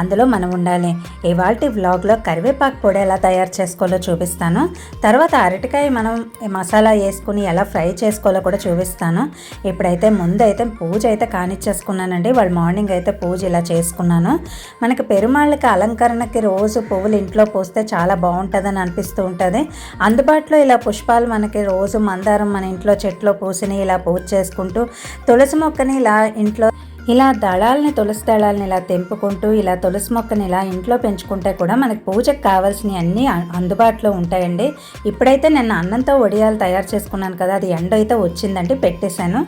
అందులో మనం ఉండాలి. ఇవాళ వ్లాగ్లో కరివేపాకు పొడి ఎలా తయారు చేసుకోవాలో చూపిస్తాను. తర్వాత అరటికాయ మనం మసాలా వేసుకుని ఎలా ఫ్రై చేసుకోవాలో కూడా చూపిస్తాను. ఇప్పుడైతే ముందు అయితే పూజ అయితే కానిచ్చేసుకున్నానండి. వాళ్ళు మార్నింగ్ అయితే పూజ ఇలా చేసుకున్నాను. మనకి పెరుమాళ్ళకి అలంకరణకి రోజు పువ్వులు ఇంట్లో పూస్తే చాలా బాగుంటుందని అనిపిస్తూ ఉంటుంది. అందుబాటులో ఇలా పుష్పాలు మనకి రోజు మందారం మన ఇంట్లో చెట్లో పూసిని ఇలా పూజ చేసుకుంటూ తులసి మొక్కని ఇలా ఇంట్లో ఇలా దళాలని తులసి దళాలని ఇలా తెంపుకుంటూ ఇలా తులసి మొక్కని ఇలా ఇంట్లో పెంచుకుంటే కూడా మనకి పూజకు కావాల్సినవి అన్నీ అందుబాటులో ఉంటాయండి. ఇప్పుడైతే నేను అన్నంతో వడియాలు తయారు చేసుకున్నాను కదా అది ఎండ అయితే వచ్చిందండి పెట్టేశాను.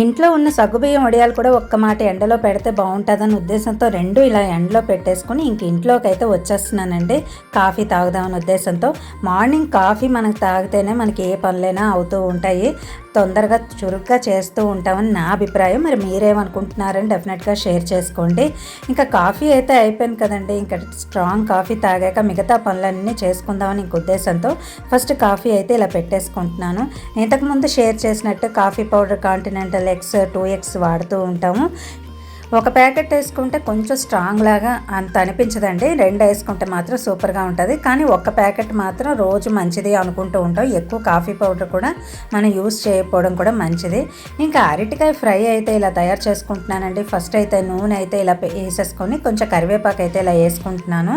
ఇంట్లో ఉన్న సగ్గుబియ్యం వడియాలు కూడా ఒక్క మాట ఎండలో పెడితే బాగుంటుందని ఉద్దేశంతో రెండు ఇలా ఎండలో పెట్టేసుకుని ఇంక ఇంట్లోకి అయితే వచ్చేస్తున్నానండి. కాఫీ తాగుదామని ఉద్దేశంతో. మార్నింగ్ కాఫీ మనకు తాగితేనే మనకి ఏ పనులైనా అవుతూ ఉంటాయి. తొందరగా చురుగ్గా చేస్తూ ఉంటామని నా అభిప్రాయం. మరి మీరేమనుకుంటున్నారని డెఫినెట్గా షేర్ చేసుకోండి. ఇంకా కాఫీ అయితే అయిపోయింది కదండి. ఇంకా స్ట్రాంగ్ కాఫీ తాగాక మిగతా పనులన్నీ చేసుకుందామని ఇంక ఉద్దేశంతో ఫస్ట్ కాఫీ అయితే ఇలా పెట్టేసుకుంటున్నాను. ఇంతకుముందు షేర్ చేసినట్టు coffee powder continental X two X వాడుతూ ఉంటాము. ఒక ప్యాకెట్ వేసుకుంటే కొంచెం స్ట్రాంగ్ లాగా అంత అనిపించదండి. రెండు వేసుకుంటే మాత్రం సూపర్గా ఉంటుంది. కానీ ఒక్క ప్యాకెట్ మాత్రం రోజు మంచిది అనుకుంటూ ఉంటాం. ఎక్కువ కాఫీ పౌడర్ కూడా మనం యూస్ చేయకపోవడం కూడా మంచిది. ఇంకా అరటికాయ ఫ్రై అయితే ఇలా తయారు చేసుకుంటున్నానండి. ఫస్ట్ అయితే నూనె అయితే ఇలా వేసేసుకొని కొంచెం కరివేపాకు అయితే ఇలా వేసుకుంటున్నాను.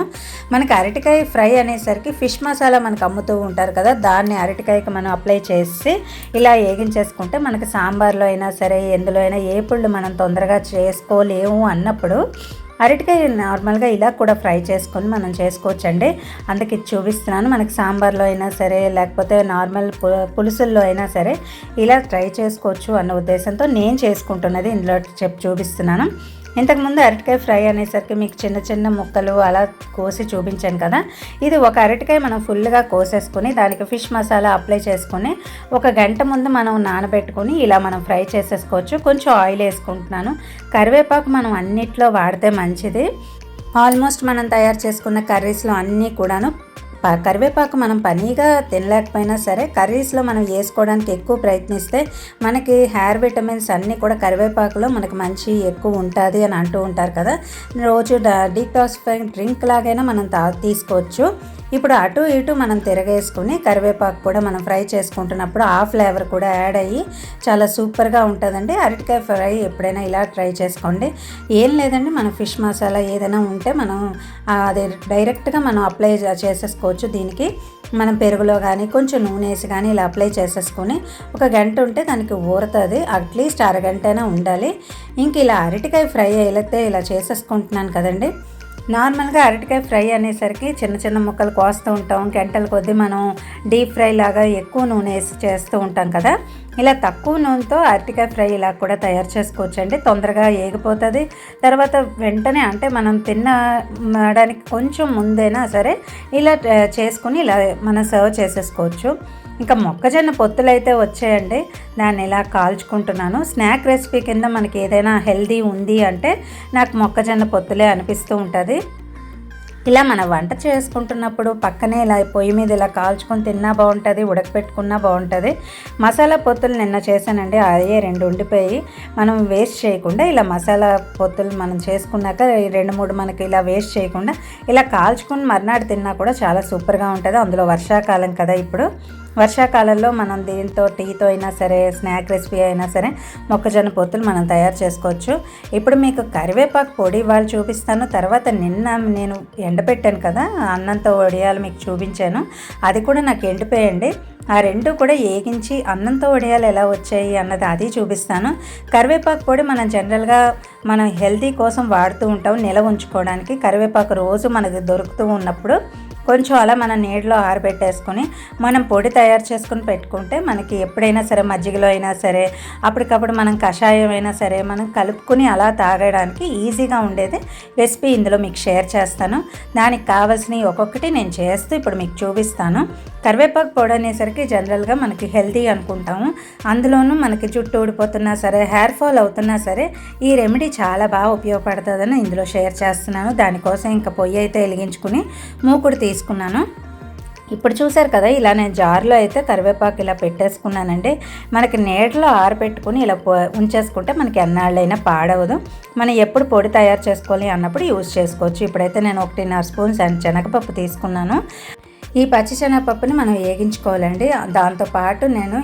మనకి అరటికాయ ఫ్రై అనేసరికి ఫిష్ మసాలా మనకు అమ్ముతూ ఉంటారు కదా దాన్ని అరటికాయకి మనం అప్లై చేసి ఇలా వేగించేసుకుంటే మనకి సాంబార్లో అయినా సరే ఎందులో అయినా ఏ పుళ్ళు మనం తొందరగా చేసుకో లేవు అన్నప్పుడు అరటికాయ నార్మల్గా ఇలా కూడా ఫ్రై చేసుకొని మనం చేసుకోవచ్చండి. అందుకే ఇది చూపిస్తున్నాను మనకి సాంబార్లో అయినా సరే లేకపోతే నార్మల్ పులుసుల్లో అయినా సరే ఇలా ట్రై చేసుకోవచ్చు అన్న ఉద్దేశంతో నేను చేసుకుంటున్నది ఇందులో చెప్పి చూపిస్తున్నాను. ఇంతకుముందు అరటికాయ ఫ్రై అనేసరికి మీకు చిన్న చిన్న ముక్కలు అలా కోసి చూపించాను కదా. ఇది ఒక అరటికాయ మనం ఫుల్గా కోసేసుకొని దానికి ఫిష్ మసాలా అప్లై చేసుకొని ఒక గంట ముందు మనం నానబెట్టుకొని ఇలా మనం ఫ్రై చేసేసుకోవచ్చు. కొంచెం ఆయిల్ వేసుకుంటున్నాను. కరివేపాకు మనం అన్నిట్లో వాడితే మంచిది. ఆల్మోస్ట్ మనం తయారు చేసుకున్న కర్రీస్లో అన్నీ కూడాను కరివేపాకు మనం పనీగా తినలేకపోయినా సరే కర్రీస్లో మనం వేసుకోవడానికి ఎక్కువ ప్రయత్నిస్తే మనకి హెయిర్ విటమిన్స్ అన్నీ కూడా కరివేపాకులో మనకి మంచి ఎక్కువ ఉంటుంది అని అంటూ ఉంటారు కదా. రోజు డీటాక్సిఫైయింగ్ డ్రింక్ లాగైనా మనం తా తీసుకోవచ్చు. ఇప్పుడు అటు ఇటు మనం తిరగేసుకుని కరివేపాకు కూడా మనం ఫ్రై చేసుకుంటున్నప్పుడు ఆ ఫ్లేవర్ కూడా యాడ్ అయ్యి చాలా సూపర్గా ఉంటుందండి. అరటికాయ ఫ్రై ఎప్పుడైనా ఇలా ట్రై చేసుకోండి. ఏం లేదండి మన ఫిష్ మసాలా ఏదైనా ఉంటే మనం అది డైరెక్ట్గా మనం అప్లై చేసేసుకోవచ్చు. దీనికి మనం పెరుగులో కానీ కొంచెం నూనె వేసి కానీ ఇలా అప్లై చేసేసుకొని ఒక గంట ఉంటే దానికి ఊరుతుంది. అట్లీస్ట్ అరగంట అయినా ఉండాలి. ఇంక ఇలా అరటికాయ ఫ్రై అయితే ఇలా చేసేసుకుంటున్నాను కదండి. నార్మల్గా అరటికాయ ఫ్రై అనేసరికి చిన్న చిన్న ముక్కలు కోస్తూ ఉంటాం. గంటల కొద్దీ మనం డీప్ ఫ్రై లాగా ఎక్కువ నూనె వేసి చేస్తూ ఉంటాం కదా. ఇలా తక్కువ నూనెతో అరటికాయ ఫ్రై ఇలా కూడా తయారు చేసుకోవచ్చండి. తొందరగా ఏగిపోతుంది. తర్వాత వెంటనే అంటే మనం తినడానికి కొంచెం ముందైనా సరే ఇలా చేసుకుని ఇలా మనం సర్వ్ చేసేసుకోవచ్చు. ఇంకా మొక్కజొన్న పొత్తులు అయితే వచ్చాయండి. దాన్ని ఇలా కాల్చుకుంటున్నాను. స్నాక్ రెసిపీ కింద మనకి ఏదైనా హెల్దీ ఉంది అంటే నాకు మొక్కజొన్న పొత్తులే అనిపిస్తూ ఉంటుంది. ఇలా మన వంట చేసుకుంటున్నప్పుడు పక్కనే ఇలా పొయ్యి మీద ఇలా కాల్చుకొని తిన్నా బాగుంటుంది ఉడకపెట్టుకున్నా బాగుంటుంది. మసాలా పొత్తులు నిన్న చేశానండి. అదే రెండు ఉండిపోయి మనం వేస్ట్ చేయకుండా ఇలా మసాలా పొత్తులు మనం చేసుకున్నాక రెండు మూడు మనకి ఇలా వేస్ట్ చేయకుండా ఇలా కాల్చుకుని మర్నాడు తిన్నా కూడా చాలా సూపర్గా ఉంటుంది. అందులో వర్షాకాలం కదా ఇప్పుడు. వర్షాకాలంలో మనం దీంతో టీతో అయినా సరే స్నాక్ రెసిపీ అయినా సరే మొక్కజొన్న పొత్తులు మనం తయారు చేసుకోవచ్చు. ఇప్పుడు మీకు కరివేపాకు పొడి వాళ్ళు చూపిస్తాను. తర్వాత నిన్న నేను ఎండబెట్టాను కదా అన్నంతో వడియాలు మీకు చూపించాను. అది కూడా నాకు ఎండిపోయండి. ఆ రెండు కూడా ఏగించి అన్నంతో వడియాలు ఎలా వచ్చాయి అన్నది అది చూపిస్తాను. కరివేపాకు పొడి మనం జనరల్గా మనం హెల్తీ కోసం వాడుతూ ఉంటాం నిల ఉంచుకోవడానికి. కరివేపాకు రోజు మనకి దొరుకుతూ ఉన్నప్పుడు కొంచెం అలా మనం నీటిలో ఆరబెట్టేసుకుని మనం పొడి తయారు చేసుకుని పెట్టుకుంటే మనకి ఎప్పుడైనా సరే మజ్జిగలో అయినా సరే అప్పటికప్పుడు మనం కషాయం అయినా సరే మనం కలుపుకుని అలా తాగడానికి ఈజీగా ఉండేది రెసిపీ ఇందులో మీకు షేర్ చేస్తాను. దానికి కావాల్సినవి ఒక్కొక్కటి నేను చేస్తూ ఇప్పుడు మీకు చూపిస్తాను. కరివేపాకు పొడి అనేసరికి జనరల్గా మనకి హెల్తీ అనుకుంటాము. అందులోనూ మనకి జుట్టు ఊడిపోతున్నా సరే హెయిర్ ఫాల్ అవుతున్నా సరే ఈ రెమెడీ చాలా బాగా ఉపయోగపడుతుందని ఇందులో షేర్ చేస్తున్నాను. దానికోసం ఇంకా పొయ్యి అయితే వెలిగించుకుని మూకుడు తీసుకున్నాను. ఇప్పుడు చూసారు కదా ఇలా నేను జార్లో అయితే కరివేపాకు ఇలా పెట్టేసుకున్నానండి. మనకి నీటిలో ఆరబెట్టుకుని ఇలా ఉంచేసుకుంటే మనకి ఎన్నాళ్ళైనా పాడవదు. మనం ఎప్పుడు పొడి తయారు చేసుకోవాలి అన్నప్పుడు యూజ్ చేసుకోవచ్చు. ఇప్పుడైతే నేను ఒకటిన్నర స్పూన్ శనగపప్పు తీసుకున్నాను. ఈ పచ్చి శనగపప్పుని మనం వేగించుకోవాలండి. దాంతోపాటు నేను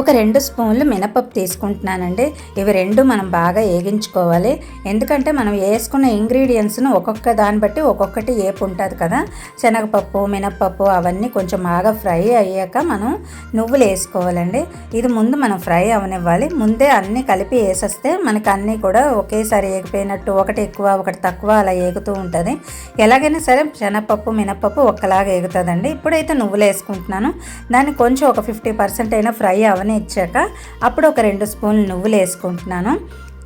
ఒక రెండు స్పూన్లు మినపప్పు తీసుకుంటున్నానండి. ఇవి రెండు మనం బాగా వేగించుకోవాలి ఎందుకంటే మనం వేసుకున్న ఇంగ్రీడియంట్స్ను ఒక్కొక్క దాన్ని బట్టి ఒక్కొక్కటి ఏపు ఉంటుంది కదా. శనగపప్పు మినపప్పు అవన్నీ కొంచెం బాగా ఫ్రై అయ్యాక మనం నువ్వులు వేసుకోవాలండి. ఇది ముందు మనం ఫ్రై అవనివ్వాలి. ముందే అన్నీ కలిపి వేసేస్తే మనకి అన్నీ కూడా ఒకేసారి ఏగిపోయినట్టు ఒకటి ఎక్కువ ఒకటి తక్కువ అలా ఏగుతూ ఉంటుంది. ఎలాగైనా సరే శనగపప్పు మినపప్పు ఒక్కలాగా ఏగుతుందండి. ఇప్పుడైతే నువ్వులు వేసుకుంటున్నాను. దాన్ని కొంచెం ఒక ఫిఫ్టీ పర్సెంట్ అయినా ఫ్రై ఇచ్చాక అప్పుడు ఒక రెండు స్పూన్లు నువ్వులు వేసుకుంటున్నాను.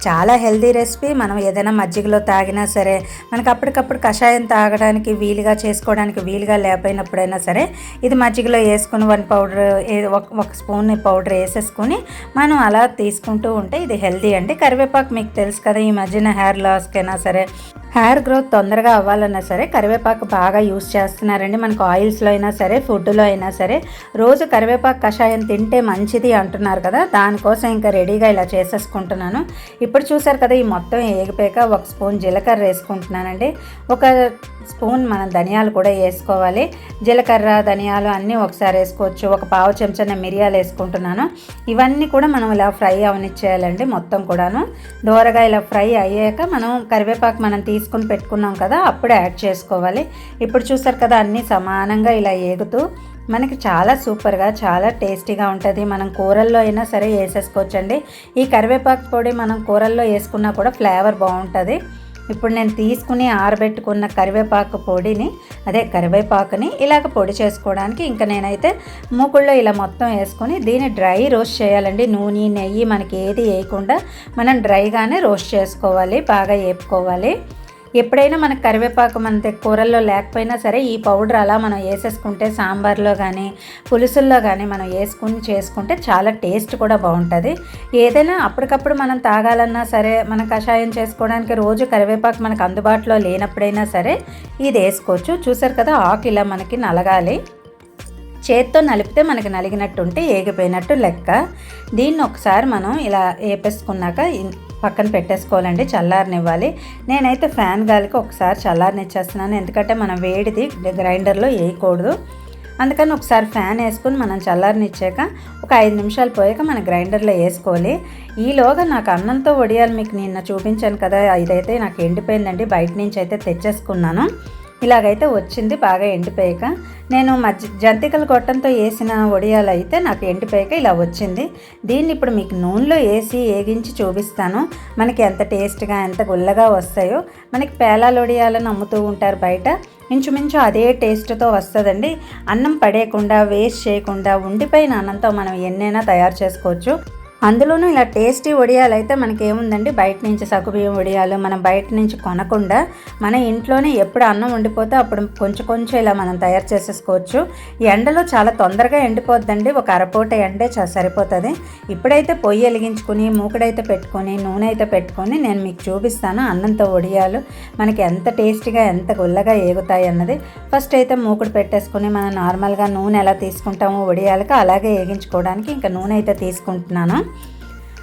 చాలా హెల్దీ రెసిపీ. మనం ఏదైనా మజ్జిగలో తాగినా సరే మనకు అప్పటికప్పుడు కషాయం తాగడానికి వీలుగా చేసుకోవడానికి వీలుగా లేకపోయినప్పుడైనా సరే ఇది మజ్జిగలో వేసుకుని వన్ పౌడర్ ఒక స్పూన్ పౌడర్ వేసేసుకొని మనం అలా తీసుకుంటూ ఉంటే ఇది హెల్దీ. అండి కరివేపాకు మీకు తెలుసు కదా ఈ మధ్యన హెయిర్ లాస్కైనా సరే హెయిర్ గ్రోత్ తొందరగా అవ్వాలన్నా సరే కరివేపాకు బాగా యూస్ చేస్తున్నారండి. మనకు ఆయిల్స్లో అయినా సరే ఫుడ్లో అయినా సరే రోజు కరివేపాకు కషాయం తింటే మంచిది అంటున్నారు కదా. దానికోసం ఇంకా రెడీగా ఇలా చేసేసుకుంటున్నాను. ఇప్పుడు చూసారు కదా ఈ మొత్తం ఏగిపోయాక ఒక స్పూన్ జీలకర్ర వేసుకుంటున్నానండి. ఒక స్పూన్ మనం ధనియాలు కూడా వేసుకోవాలి. జీలకర్ర ధనియాలు అన్నీ ఒకసారి వేసుకోవచ్చు. ఒక పావు చెంచా మిరియాలు వేసుకుంటున్నాను. ఇవన్నీ కూడా మనం ఇలా ఫ్రై అవనిచ్చేయాలండి మొత్తం కూడాను. దోరగా ఇలా ఫ్రై అయ్యాక మనం కరివేపాకు మనం తీసుకొని పెట్టుకున్నాం కదా అప్పుడు యాడ్ చేసుకోవాలి. ఇప్పుడు చూసారు కదా అన్నీ సమానంగా ఇలా ఏగుతూ మనకి చాలా సూపర్గా చాలా టేస్టీగా ఉంటుంది. మనం కూరల్లో అయినా సరే వేసేసుకోవచ్చండి. ఈ కరివేపాకు పొడి మనం కూరల్లో వేసుకున్నా కూడా ఫ్లేవర్ బాగుంటుంది. ఇప్పుడు నేను తీసుకుని ఆరబెట్టుకున్న కరివేపాకు పొడిని అదే కరివేపాకుని ఇలాగ పొడి చేసుకోవడానికి ఇంకా నేనైతే మూకుళ్ళో ఇలా మొత్తం వేసుకొని దీన్ని డ్రై రోస్ట్ చేయాలండి. నూనె నెయ్యి మనకి ఏది వేయకుండా మనం డ్రైగానే రోస్ట్ చేసుకోవాలి బాగా వేపుకోవాలి. ఎప్పుడైనా మనకు కరివేపాకు మన కూరల్లో లేకపోయినా సరే ఈ పౌడర్ అలా మనం వేసేసుకుంటే సాంబార్లో కానీ పులుసుల్లో కానీ మనం వేసుకుని చేసుకుంటే చాలా టేస్ట్ కూడా బాగుంటుంది. ఏదైనా అప్పటికప్పుడు మనం తాగాలన్నా సరే మన కషాయం చేసుకోవడానికి రోజు కరివేపాకు మనకు అందుబాటులో లేనప్పుడైనా సరే ఇది వేసుకోవచ్చు. చూసారు కదా ఆకు ఇలా మనకి నలగాలి. చేత్తో నలిపితే మనకి నలిగినట్టుంటే ఏగిపోయినట్టు లెక్క. దీన్ని ఒకసారి మనం ఇలా వేపేసుకున్నాక పక్కన పెట్టేసుకోవాలండి చల్లారనివ్వాలి. నేనైతే ఫ్యాన్ గాలికి ఒకసారి చల్లారనిచ్చేస్తున్నాను ఎందుకంటే మనం వేడిది గ్రైండర్లో వేయకూడదు. అందుకని ఒకసారి ఫ్యాన్ వేసుకుని మనం చల్లారనిచ్చాక ఒక ఐదు నిమిషాలు పోయాక మన గ్రైండర్లో వేసుకోవాలి. ఈలోగా నాకు అన్నంతో వడియాలు మీకు నిన్న చూపించాను కదా ఇదైతే నాకు ఎండిపోయిందండి బయట నుంచి అయితే తెచ్చేసుకున్నాను. ఇలాగైతే వచ్చింది బాగా ఎండిపోయాక. నేను మధ్య జంతికల గొట్టంతో వేసిన ఒడియాలు అయితే నాకు ఎండిపోయాక ఇలా వచ్చింది. దీన్ని ఇప్పుడు మీకు నూనెలో వేసి వేగించి చూపిస్తాను. మనకి ఎంత టేస్ట్గా ఎంత గుల్లగా వస్తాయో. మనకి పేలాలు ఒడియాలను అమ్ముతూ ఉంటారు బయట. ఇంచుమించు అదే టేస్ట్తో వస్తుందండి. అన్నం పడేయకుండా వేస్ట్ చేయకుండా ఉండిపోయిన అన్నంతో మనం ఎన్నైనా తయారు చేసుకోవచ్చు. అందులోనూ ఇలా టేస్టీ వడియాలు అయితే మనకి ఏముందండి బయట నుంచి సగుబియ్యం వడియాలు మనం బయట నుంచి కొనకుండా మన ఇంట్లోనే ఎప్పుడు అన్నం వండిపోతే అప్పుడు కొంచెం కొంచెం ఇలా మనం తయారు చేసేసుకోవచ్చు. ఎండలో చాలా తొందరగా ఎండిపోద్దండి. ఒక అరపూట ఎండే సరిపోతుంది. ఇప్పుడైతే పొయ్యి వెలిగించుకుని మూకుడైతే పెట్టుకొని నూనె అయితే పెట్టుకొని నేను మీకు చూపిస్తాను అన్నంతో వడియాలు. మనకి ఎంత టేస్టీగా ఎంత గుల్లగా ఏగుతాయి అన్నది. ఫస్ట్ అయితే మూకుడు పెట్టేసుకుని మనం నార్మల్గా నూనె ఎలా తీసుకుంటామో వడియాలకి అలాగే వేగించుకోవడానికి ఇంకా నూనె అయితే తీసుకుంటున్నాను.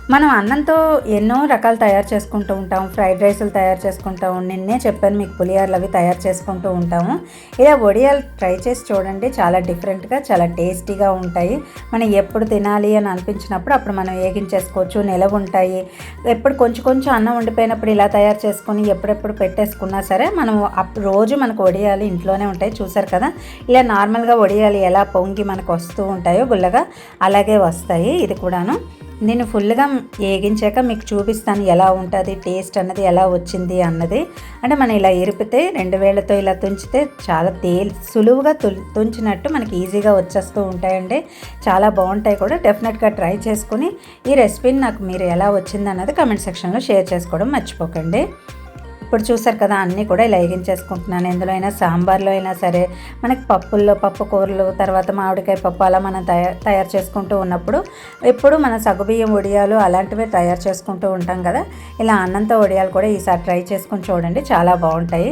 మనం అన్నంతో ఎన్నో రకాలు తయారు చేసుకుంటూ ఉంటాం. ఫ్రైడ్ రైసులు తయారు చేసుకుంటాము నిన్నే చెప్పాను మీకు పులిహోరలు అవి తయారు చేసుకుంటూ ఉంటాము. ఇలా వడియాలు ట్రై చేసి చూడండి. చాలా డిఫరెంట్గా చాలా టేస్టీగా ఉంటాయి. మనం ఎప్పుడు తినాలి అని అనిపించినప్పుడు అప్పుడు మనం వేగించేసుకోవచ్చు నిలవ ఉంటాయి. ఎప్పుడు కొంచెం కొంచెం అన్నం ఉండిపోయినప్పుడు ఇలా తయారు చేసుకొని ఎప్పుడెప్పుడు పెట్టేసుకున్నా సరే మనం రోజు మనకు వడియాలు ఇంట్లోనే ఉంటాయి. చూసారు కదా? ఇలా నార్మల్గా వడియాలు ఎలా పొంగి మనకు వస్తూ ఉంటాయో గుల్లగా అలాగే వస్తాయి. ఇది కూడాను నేను ఫుల్గా వేగించాక మీకు చూపిస్తాను ఎలా ఉంటుంది టేస్ట్ అన్నది ఎలా వచ్చింది అన్నది. అంటే మనం ఇలా ఇరిపితే రెండు వేలతో ఇలా తుంచితే చాలా తేల్ సులువుగా తుంచినట్టు మనకి ఈజీగా వచ్చేస్తూ ఉంటాయండి. చాలా బాగుంటాయి కూడా. డెఫినెట్గా ట్రై చేసుకుని ఈ రెసిపీని నాకు మీరు ఎలా వచ్చింది అన్నది కమెంట్ సెక్షన్లో షేర్ చేసుకోవడం మర్చిపోకండి. ఇప్పుడు చూసారు కదా అన్నీ కూడా ఇలా వేగించేసుకుంటున్నాను. ఎందులో అయినా సాంబార్లో అయినా సరే మనకి పప్పుల్లో పప్పు కూరలు తర్వాత మామిడికాయ పప్పు అలా మనం తయారు తయారు చేసుకుంటూ ఉన్నప్పుడు ఎప్పుడు మన సగుబియ్యం వడియాలు అలాంటివే తయారు చేసుకుంటూ ఉంటాం కదా. ఇలా అన్నంతో వడియాలు కూడా ఈసారి ట్రై చేసుకుని చూడండి చాలా బాగుంటాయి.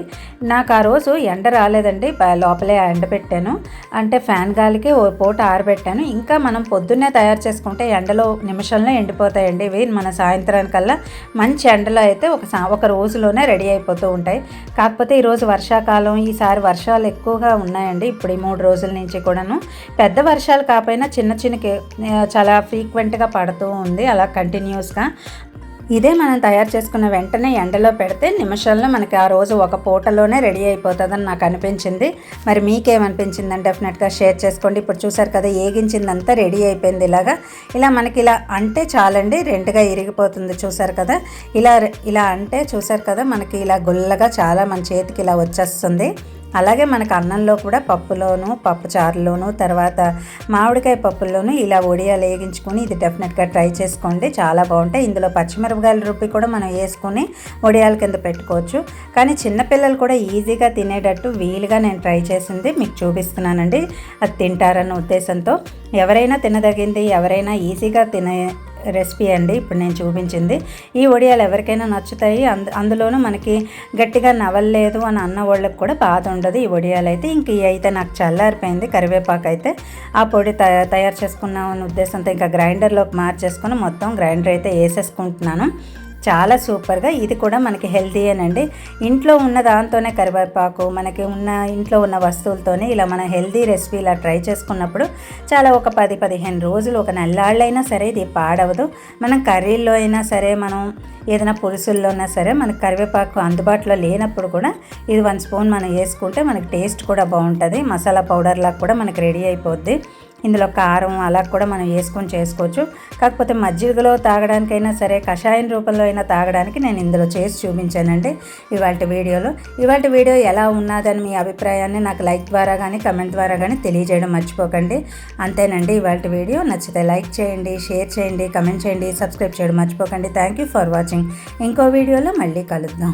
నాకు ఆ రోజు ఎండ రాలేదండి లోపలే ఎండ పెట్టాను. అంటే ఫ్యాన్ గాలికి ఓ పూట ఆరబెట్టాను. ఇంకా మనం పొద్దున్నే తయారు చేసుకుంటే ఎండలో నిమిషంలో ఎండిపోతాయండి. ఇవి మన సాయంత్రానికల్లా మంచి ఎండలో అయితే ఒక సా ఒక రోజులోనే రెడీ అయిపోతూ ఉంటాయి. కాకపోతే ఈరోజు వర్షాకాలం ఈసారి వర్షాలు ఎక్కువగా ఉన్నాయండి. ఇప్పుడు ఈ మూడు రోజుల నుంచి కూడాను పెద్ద వర్షాలు కాకపోయినా చిన్న చిన్న కే- చాలా ఫ్రీక్వెంట్గా పడుతూ ఉంది. అలా కంటిన్యూస్గా ఇదే మనం తయారు చేసుకున్న వెంటనే ఎండలో పెడితే నిమిషాల్లో మనకి ఆ రోజు ఒక పూటలోనే రెడీ అయిపోతుందని నాకు అనిపించింది. మరి మీకేమనిపించిందని డెఫినెట్గా షేర్ చేసుకోండి. ఇప్పుడు చూసారు కదా ఏగించిందంతా రెడీ అయిపోయింది ఇలాగా. ఇలా మనకి ఇలా అంటే చాలండి రెండుగా ఇరిగిపోతుంది చూసారు కదా. ఇలా ఇలా అంటే చూసారు కదా మనకి ఇలా గుల్లగా చాలా మన చేతికి ఇలా వచ్చేస్తుంది. అలాగే మనకు అన్నంలో కూడా పప్పులోను పప్పు చారులోను తర్వాత మామిడికాయ పప్పుల్లోనూ ఇలా ఒడియాలు వేగించుకొని ఇది డెఫినెట్గా ట్రై చేసుకోండి. చాలా బాగుంటాయి. ఇందులో పచ్చిమిరపకాయల రుబ్బి కూడా మనం వేసుకొని వడియాల కింద పెట్టుకోవచ్చు. కానీ చిన్నపిల్లలు కూడా ఈజీగా తినేటట్టు వీలుగా నేను ట్రై చేసింది. మీకు చూపిస్తున్నానండి. అది తింటారన్న ఉద్దేశంతో. ఎవరైనా తినదగింది ఎవరైనా ఈజీగా తినే రెసిపీ అండి. ఇప్పుడు నేను చూపించింది. ఈ వడియాలు ఎవరికైనా నచ్చుతాయి. అందు అందులోనూ మనకి గట్టిగా నవలలేదు అని అన్న వాళ్ళకి కూడా బాధ ఉండదు ఈ వడియాలు అయితే. ఇంక ఇవి అయితే నాకు చల్లారిపోయింది. కరివేపాకు అయితే ఆ పొడి తయ తయారు చేసుకున్నాం అనే ఉద్దేశంతో ఇంకా గ్రైండర్లోకి మార్చేసుకుని మొత్తం గ్రైండర్ అయితే వేసేసుకుంటున్నాను. చాలా సూపర్గా ఇది కూడా మనకి హెల్తీయేనండి ఇంట్లో ఉన్న దాంతోనే కరివేపాకు మనకి ఉన్న ఇంట్లో ఉన్న వస్తువులతోనే ఇలా మన హెల్తీ రెసిపీ ఇలా ట్రై చేసుకున్నప్పుడు చాలా ఒక పది పదిహేను రోజులు ఒక నెల్లాళ్ళైనా సరే ఇది పాడవదు. మనం కర్రీల్లో అయినా సరే మనం ఏదైనా పులుసుల్లోనా సరే మనకు కరివేపాకు అందుబాటులో లేనప్పుడు కూడా ఇది వన్ స్పూన్ మనం వేసుకుంటే మనకి టేస్ట్ కూడా బాగుంటుంది. మసాలా పౌడర్ లాగా కూడా మనకి రెడీ అయిపోద్ది. ఇందులో కారం అలా కూడా మనం వేసుకొని చేసుకోవచ్చు. కాకపోతే మజ్జిగలో తాగడానికైనా సరే కషాయం రూపంలో అయినా తాగడానికి నేను ఇందులో చేసి చూపించానండి ఇవాళ వీడియోలో. ఇవాళ వీడియో ఎలా ఉన్నదని మీ అభిప్రాయాన్ని నాకు లైక్ ద్వారా కానీ కమెంట్ ద్వారా కానీ తెలియజేయడం మర్చిపోకండి. అంతేనండి ఇవాళ వీడియో. నచ్చితే లైక్ చేయండి షేర్ చేయండి కమెంట్ చేయండి సబ్స్క్రైబ్ చేయడం మర్చిపోకండి. Thank you for watching. ఇంకో వీడియోలో మళ్ళీ కలుద్దాం.